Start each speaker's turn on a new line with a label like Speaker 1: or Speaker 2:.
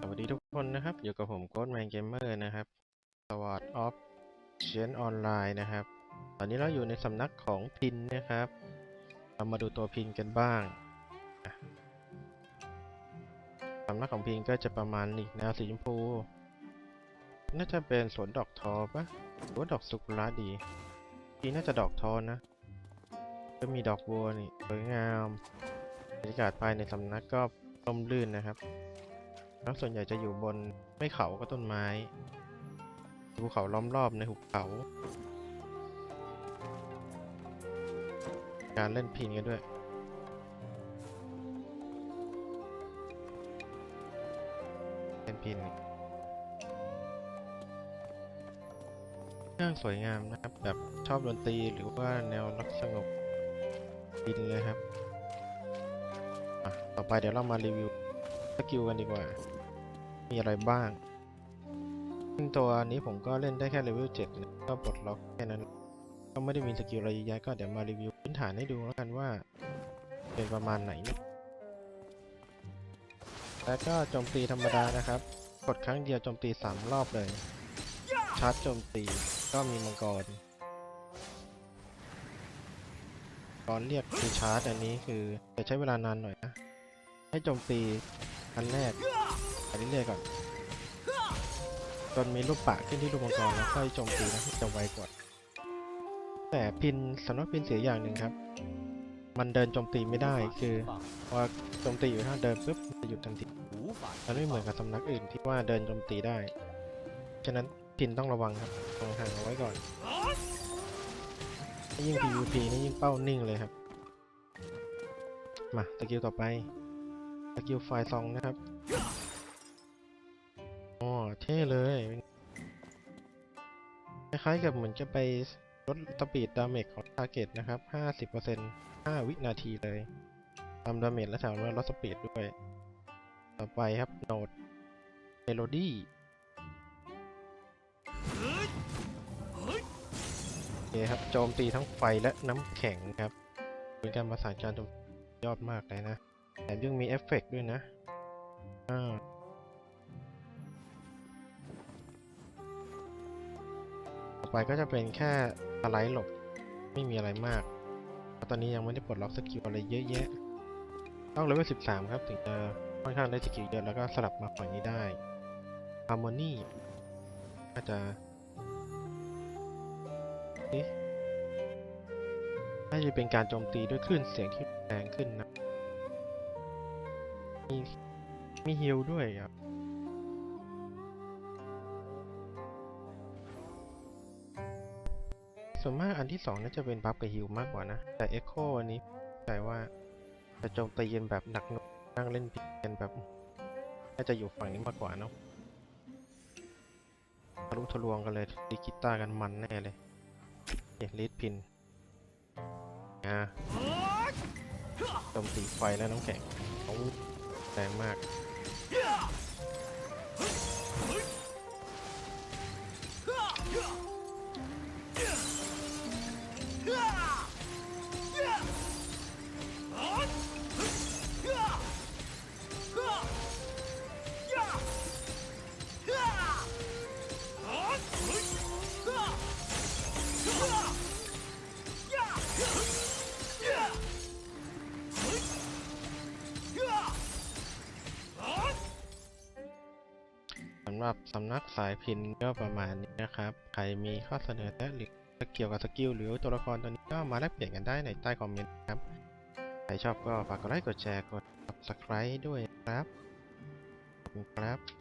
Speaker 1: สวัสดีทุกคนนะครับ อยู่กับผมโ o ดแมนเกมเมอร์นะครับ Sword of c h a n Online นะครับ ตอนนี้เราอยู่ในสำนักของพินนะครับ เรามาดูตัวพินกันบ้างสำนักของพินก็จะประมาณนี้แนวสีชมพู น่าจะเป็นสวนดอกทอปะหรือว่าดอกสุกุระดีพีน่าจะดอกทอนะ ก็มีดอกบัวนี่สวยงาม บรรยากาศภายในสำนักก็ร่มรื่นนะครับ แล้วส่วนใหญ่จะอยู่บนไม่เขาก็ต้นไม้ภูเขาล้อมรอบในหุบเขา การเล่นพินกันด้วย เล่นพินนี่เนื่องสวยงามนะครับ แบบชอบดนตรีหรือว่าแนวรักสงบพินเลยครับ ต่อไปเดี๋ยวเรามารีวิว สกิลกันดีกว่า มีอะไรบ้าง ซึ่งตัวนี้ผมก็เล่นได้แค่เลเวล7นะก็ปลดล็อกแค่นั้น ก็ไม่ได้มีสกิลอะไรยอะแยก็เดี๋ยวมารีวิวพื้นฐานให้ดูแล้วกันว่า เป็นประมาณไหน แล้วก็โจมตีธรรมดานะครับ กดครั้งเดียวโจมตี 3 รอบเลย ชาร์จโจมตีก็มีมังกรตอนเรียกคือชาร์จอันนี้คือจะใช้เวลานานหน่อยนะ ให้โจมตี อันแรกไปเรื่อยๆก่อนจนมีรูปปะขึ้นที่รูปมังกรแล้วค่อยโจมตีนะจะไวกว่าแต่พินสำนักพินเสียอย่างหนึ่งครับ มันเดินโจมตีไม่ได้คือพอโจมตีอยู่ถ้าเดินปุ๊บจะหยุดทันทีมันไม่เหมือนกับสำนักอื่นที่ว่าเดินโจมตีได้ฉะนั้นพินต้องระวังครับตรงห่างเอาไว้ก่อนยิ่ง PVP นี่ยิ่งเป้านิ่งเลยครับ มาสกิลต่อไป สกิลไฟซองนะครับอ๋อเท่เลย คล้ายๆกับเหมือนจะไปลดสปีดดาเมจของทาร์เก็ตนะครับ 50% 5 วินาทีเลยทำดาเมจและแถมลดสปีดด้วย ต่อไปครับโนดเมโลดี้โอเคครับ โจมตีทั้งไฟและน้ำแข็งครับ เป็นการประสานการโจมยอดมากเลยนะ แถมยังมีเอฟเฟกต์ด้วยนะอ่าต่อไปก็จะเป็นแค่สไลด์หลบ ไม่มีอะไรมาก ตอนนี้ยังไม่ได้ปลดล็อกสกิลอะไรเยอะแยะ ต้องเลเวล13 ครับ ถึงจะค่อนข้างได้สกิลเยอะแล้วก็สลับมาฝั่งนี้ได้ Harmony น่าจะเอ๊ะน่าจะเป็นการโจมตีด้วยคลื่นเสียงที่แรงขึ้นนะ มีมีฮิลด้วยอะส่วนมากอันที่สองน่าจะเป็นบัฟกับฮิลมากกว่านะ แต่เอ็กโคอันนี้ใจว่าจะโจมตีกันแบบหนักหน่วงนั่งเล่นพิกันแบบ น่าจะอยู่ฝั่งนี้มากกว่าเนาะทะลุทะลวงกันเลยดีกีตาร์กันมันแน่เลยเฮ้ลิดพินอ่าโจมตีไฟและน้ำแข็งเขา แรงมาก หรับสำนักสายพินก็ประมาณนี้นะครับ ใครมีข้อเสนอแนะหรือเกี่ยวกับสกิลหรือตัวละครตัวนี้ก็มาแลกเปลี่ยนกันได้ในใต้คอมเมนต์นะครับ ใครชอบก็ฝากกดไลค์กดแชร์กด subscribe ด้วยนะครับขอบคุณครับ